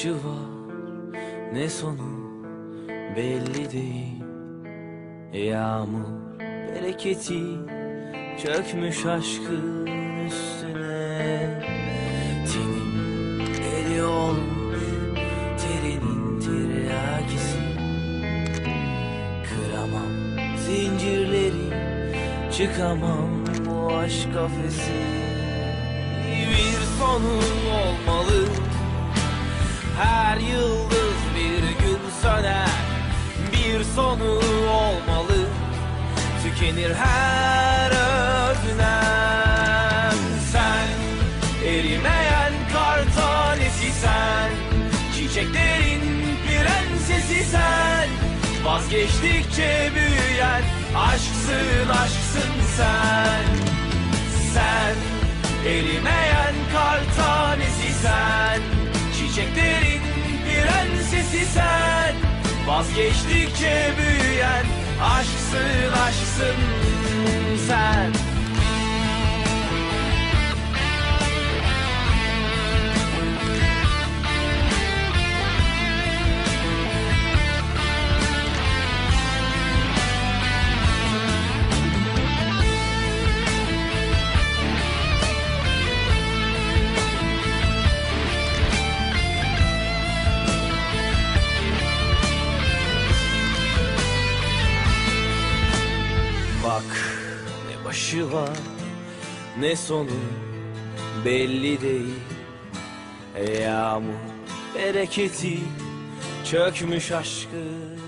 başı var. Ne sonu belli değil. Yağmur bereketi çökmüş aşkın üstüne. Tenin eli olmuş terinin tiryakisi. Kıramam zincirleri çıkamam bu aşk kafesi. Bir sonun sonu olmalı. Tükenir her özlem. Sen erimeyen kar tanesi sen. Çiçeklerin prensesi sen. Vazgeçtikçe büyüyen aşksın aşksın sen. Sen Erimeyen kar tanesi sen Vazgeçtikçe büyüyen Aşksın aşksın sen başı var. Ne sonu belli değil. Yağmur bereketi çökmüş aşkın